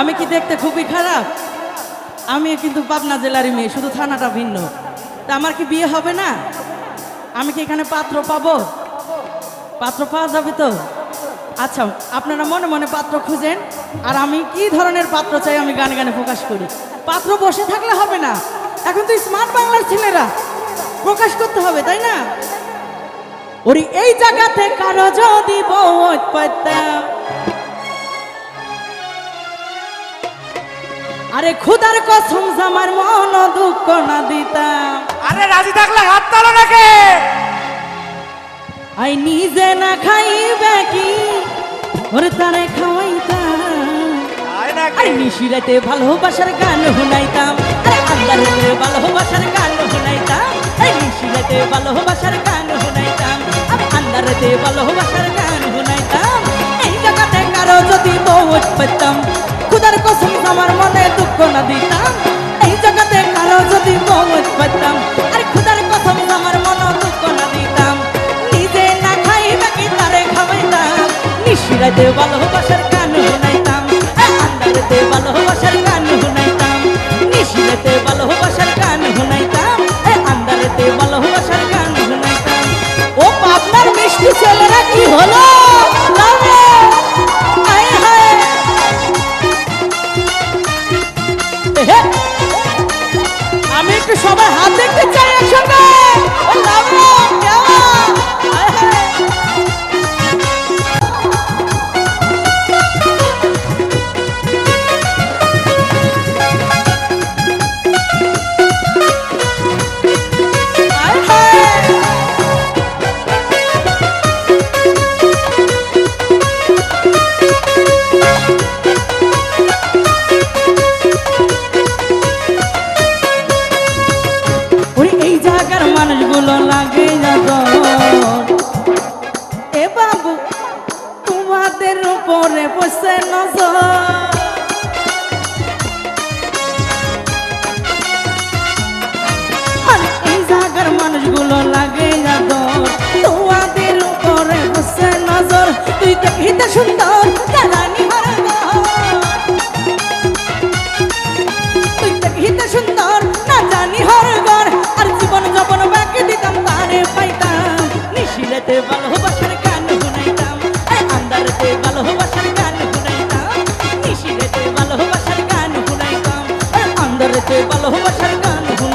আমি কি দেখতে খুবই খারাপ? আমি কিন্তু পাবনা জেলারই মেয়ে, শুধু থানাটা ভিন্ন। তা আমার কি বিয়ে হবে না? আমি কি এখানে পাত্র পাবো? পাত্র পাওয়া যাবে তো? আচ্ছা আপনারা মনে মনে পাত্র খুঁজেন, আর আমি কি ধরনের পাত্র চাই আমি গানে গানে প্রকাশ করি? পাত্র বসে থাকলে হবে না। এখন তো স্মার্ট বাংলার ছেলেরা, প্রকাশ করতে হবে, তাই না? ওরি, এই জায়গাতে কারও যদি বউ আরে খুদার কসম আমার মন দুঃখ না দিতাম। আরে রাজি থাকলে হাত তালো নাকি? আই নিজে না খাইবে কি? ওরে তারে খাওয়াইতাম। আরে নিশিরাতে ভালোবাসার গান শুনাইতাম। আরে আন্দারেতে ভালোবাসার গান শুনাইতাম। আরে নিশিরাতে ভালোবাসার গান শুনাইতাম। আমি আন্দারেতে ভালোবাসার গান শুনাইতাম। এই জায়গাতে কারও যদি বহুত পেতাম খুদার কসম আমার একটু সবাই হাত দেখতে চাই একসঙ্গে। বসে নজর ভালোবাসার গান